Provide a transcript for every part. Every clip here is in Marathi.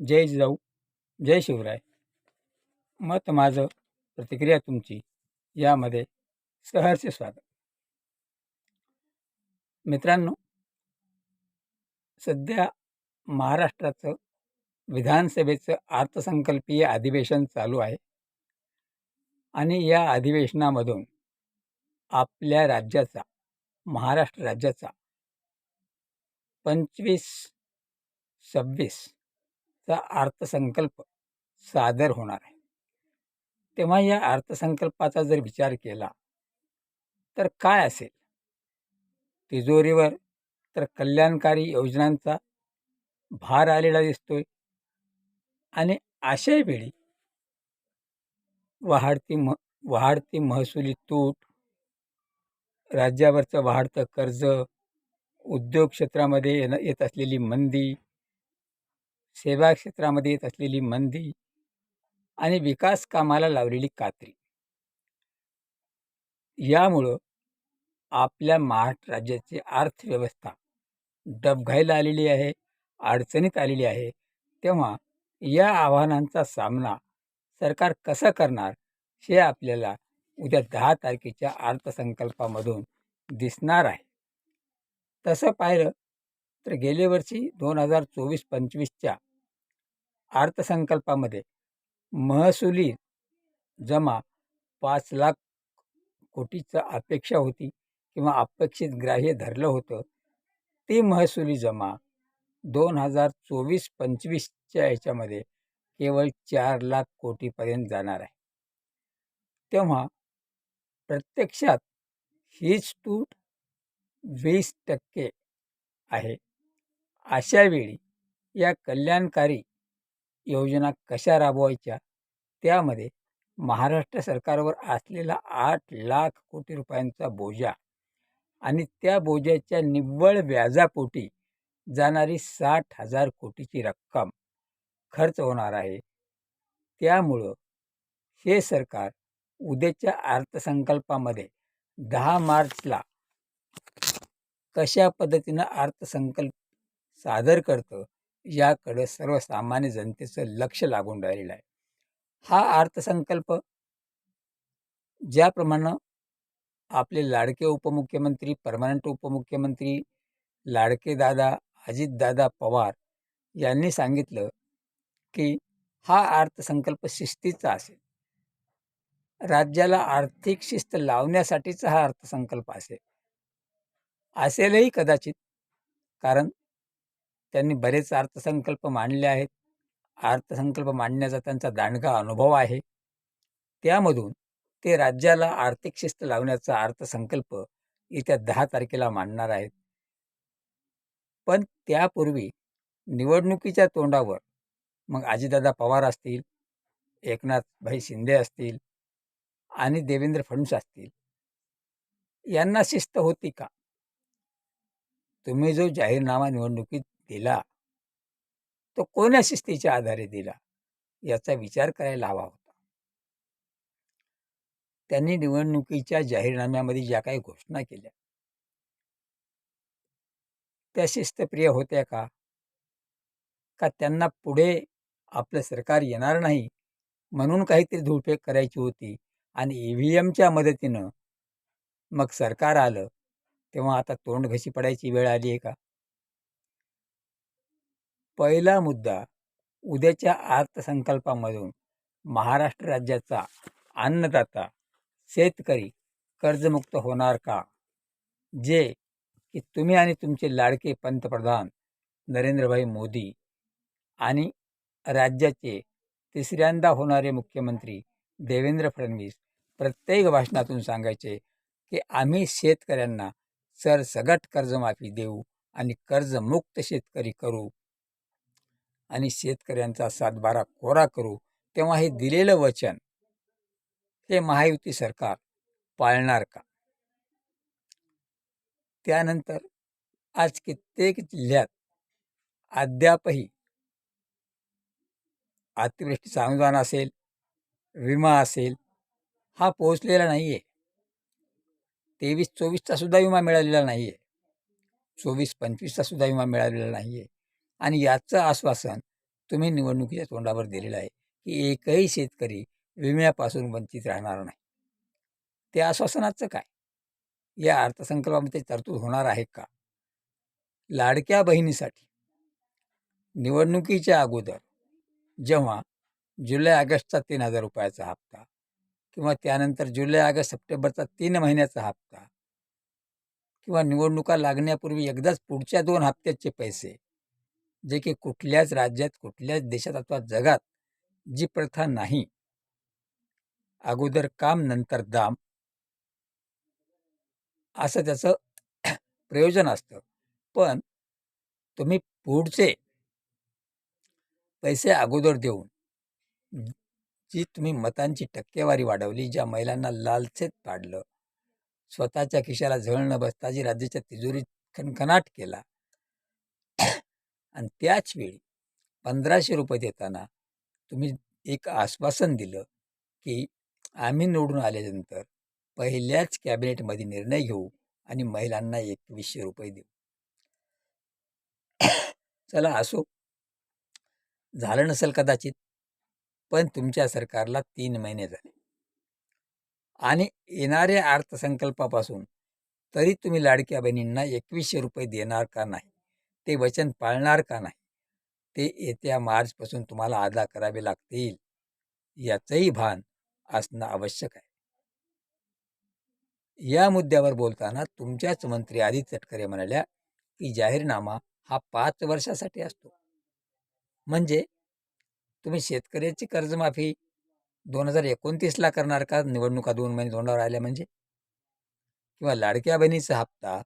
जय जाऊ जय शिवराय. मत माझं प्रतिक्रिया तुमची यामध्ये सहर्ष स्वागत. मित्रांनो सध्या महाराष्ट्राचं विधानसभेचं अर्थसंकल्पीय अधिवेशन चालू आहे. आणि या अधिवेशनामधून आपल्या राज्याचा महाराष्ट्र राज्याचा पंचवीस सव्वीस चा अर्थसंकल्प सादर होणार आहे. तेव्हा या अर्थसंकल्पाचा जर विचार केला तर काय असेल? तिजोरीवर तर कल्याणकारी योजनांचा भार आलेला दिसतोय आणि अशा वेळी वाढती म वाढती महसुली तूट राज्यावरचं वाढतं कर्ज उद्योग क्षेत्रामध्ये येणं येत असलेली मंदी सेवा क्षेत्रामध्ये येत असलेली मंदी आणि विकास कामाला लावलेली कात्री. यामुळं आपल्या महाराष्ट्र राज्याची अर्थव्यवस्था डबघाईला आलेली आहे अडचणीत आलेली आहे. तेव्हा या आव्हानांचा सामना सरकार कसं करणार हे आपल्याला उद्या दहा तारखेच्या अर्थसंकल्पामधून दिसणार आहे. तसं पाहिलं तर गेल्या वर्षी दोन हजार चोवीस पंचवीसच्या अर्थसंकल्पामध्ये. महसुली जमा पाच लाख कोटीचं अपेक्षा होती किंवा अपेक्षित ग्राह्य धरलं होतं. ती महसुली जमा दोन हजार चोवीस पंचवीसच्या याच्यामध्ये केवळ चार लाख कोटीपर्यंत जाणार आहे. तेव्हा प्रत्यक्षात हीच तूट वीस टक्के आहे. अशावेळी या कल्याणकारी योजना कशा राबवायच्या? त्यामध्ये महाराष्ट्र सरकारवर असलेला आठ लाख कोटी रुपयांचा बोजा आणि त्या बोजाच्या निव्वळ व्याजापोटी जाणारी साठ हजार कोटीची रक्कम खर्च होणार आहे. त्यामुळं हे सरकार उद्याच्या अर्थसंकल्पामध्ये दहा मार्चला कशा पद्धतीनं अर्थसंकल्प सादर करतं याकडं सर्वसामान्य जनतेचं लक्ष लागून राहिलेलं आहे. हा अर्थसंकल्प ज्याप्रमाणे आपले लाडके उपमुख्यमंत्री परमनंट उपमुख्यमंत्री लाडके दादा अजितदादा पवार यांनी सांगितलं की हा अर्थसंकल्प शिस्तीचा असेल. राज्याला आर्थिक शिस्त लावण्यासाठीचा हा अर्थसंकल्प असेल. असेलही कदाचित कारण त्यांनी बरेच अर्थसंकल्प मांडले आहेत. अर्थसंकल्प मांडण्याचा त्यांचा दांडगा अनुभव आहे. त्यामधून ते राज्याला आर्थिक शिस्त लावण्याचा अर्थसंकल्प येत्या दहा तारखेला मांडणार आहेत. पण त्यापूर्वी निवडणुकीच्या तोंडावर मग आजीदादा पवार असतील एकनाथभाई शिंदे असतील आणि देवेंद्र फडणवीस असतील यांना शिस्त होती का? तुम्ही जो जाहीरनामा निवडणुकीत दिला. तो कोण्या शिस्तीच्या आधारे दिला याचा विचार करायला हवा होता. त्यांनी निवडणुकीच्या जाहीरनाम्यामध्ये ज्या काही घोषणा केल्या. त्या शिस्तप्रिय होत्या का? का त्यांना पुढे आपलं सरकार येणार नाही म्हणून काहीतरी धुळफेक करायची होती आणि ई व्ही एमच्या मदतीनं मग सरकार आलं तेव्हा आता तोंड घशी पडायची वेळ आली आहे का? पहिला मुद्दा उद्याच्या अर्थसंकल्पामधून महाराष्ट्र राज्याचा अन्नदाता शेतकरी कर्जमुक्त होणार का? जे की तुम्ही आणि तुमचे लाडके पंतप्रधान नरेंद्रभाई मोदी आणि राज्याचे तिसऱ्यांदा होणारे मुख्यमंत्री देवेंद्र फडणवीस प्रत्येक भाषणातून सांगायचे की आम्ही शेतकऱ्यांना सरसगट कर्जमाफी देऊ आणि कर्जमुक्त शेतकरी करू. आणि शेतकऱ्यांचा सातबारा कोरा करू तेव्हा हे दिलेलं वचन हे महायुती सरकार पाळणार का? त्यानंतर आज कित्येक जिल्ह्यात अद्यापही अतिवृष्टीचं अनुदान असेल विमा असेल हा पोहोचलेला नाही आहे तेवीस चोवीसचा सुद्धा विमा मिळालेला नाही आहे चोवीस पंचवीसचा सुद्धा विमा मिळालेला नाही आहे आणि याचं आश्वासन तुम्ही निवडणुकीच्या तोंडावर दिलेलं आहे की एकही शेतकरी विम्यापासून वंचित राहणार नाही. ते आश्वासनाचं काय? या अर्थसंकल्पामध्ये तरतूद होणार आहे का? लाडक्या बहिणीसाठी निवडणुकीच्या अगोदर जेव्हा जुलै ऑगस्टचा तीन हजार रुपयाचा हप्ता किंवा त्यानंतर जुलै ऑगस्ट सप्टेंबरचा तीन महिन्याचा हप्ता किंवा निवडणुका लागण्यापूर्वी एकदाच पुढच्या दोन हप्त्याचे पैसे जे की कुठल्याच राज्यात कुठल्याच देशात अथवा जगात जी प्रथा नाही. अगोदर काम नंतर दाम. असं त्याचं प्रयोजन असतं. पण तुम्ही पुढचे पैसे अगोदर देऊन जी तुम्ही मतांची टक्केवारी वाढवली ज्या महिलांना लालसेत पाडलं स्वतःच्या खिशाला झळ न बसता जी राज्याच्या तिजोरीत खनखनाट केला आणि त्याच वेळी पंधराशे रुपये देताना तुम्ही एक आश्वासन दिलं की आम्ही निवडून आल्यानंतर पहिल्याच कॅबिनेटमध्ये निर्णय घेऊ आणि महिलांना एकवीसशे रुपये देऊ. चला असो. झालं नसेल कदाचित पण तुमच्या सरकारला तीन महिने झाले. आणि येणाऱ्या अर्थसंकल्पापासून तरी तुम्ही लाडक्या बहिणींना एकवीसशे रुपये देणार का नाही? ते वचन पाळणार का नाही? ते येत्या मार्चपासून तुम्हाला अदा करावे लागतील. याचंही भान असणं आवश्यक आहे. या मुद्द्यावर बोलताना तुमच्याच मंत्री आदित्य तटकरे म्हणाल्या की जाहीरनामा हा पाच वर्षासाठी असतो. म्हणजे तुम्ही शेतकऱ्याची कर्जमाफी दोन हजार एकोणतीसला करणार का? निवडणुका दोन महिने तोंडावर आल्या म्हणजे? किंवा लाडक्या बहिणीचा हप्ता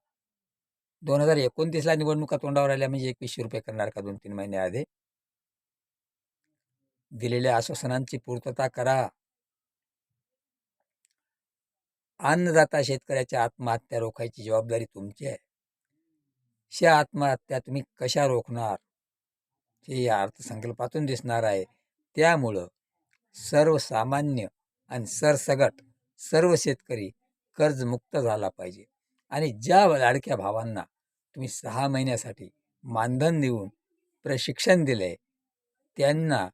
दोन हजार एकोणतीसला निवडणुका तोंडावर आल्या म्हणजे एकवीसशे रुपये करणार का दोन तीन महिने दिलेल्या आश्वासनांची पूर्तता करा. अन्नदाता शेतकऱ्याच्या आत्महत्या रोखायची जबाबदारी तुमची आहे. शा आत्महत्या तुम्ही कशा रोखणार? हे या अर्थसंकल्पातून दिसणार आहे. त्यामुळं सर्वसामान्य आणि सरसगट सर्व शेतकरी कर्जमुक्त झाला पाहिजे. आणि ज्या लाडक्या भावांना तुम्ही सहा महिन्यासाठी मानधन देऊन प्रशिक्षण दिले त्यांना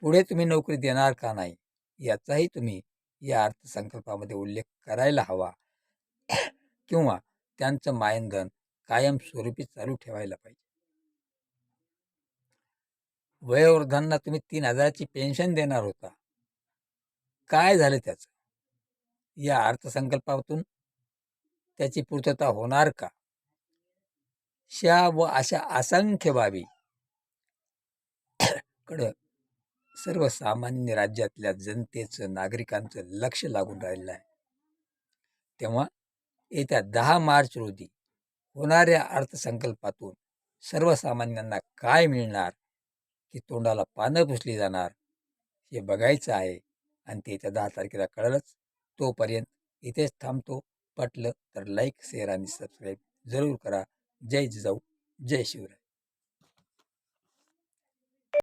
पुढे तुम्ही नोकरी देणार का नाही याचाही तुम्ही या अर्थसंकल्पामध्ये उल्लेख करायला हवा. किंवा त्यांचं मानधन कायमस्वरूपी चालू ठेवायला पाहिजे. वयोवृद्धांना तुम्ही तीन हजाराची पेन्शन देणार होता. काय झालं त्याचं? या अर्थसंकल्पातून त्याची पूर्तता होणार का? शा व अशा असंख्य बाबी. कडं सर्वसामान्य राज्यातल्या जनतेचं नागरिकांचं लक्ष लागून राहिलं आहे. तेव्हा येत्या दहा मार्च रोजी होणाऱ्या अर्थसंकल्पातून सर्वसामान्यांना काय मिळणार? की तोंडाला पानं पुसली जाणार? हे बघायचं आहे आणि ते येत्या दहा तारखेला कळलंच. तोपर्यंत इथेच थांबतो. पटलं तर लाईक शेअर आणि सबस्क्राईब जरूर करा. जय जिजाऊ जय शिवराय.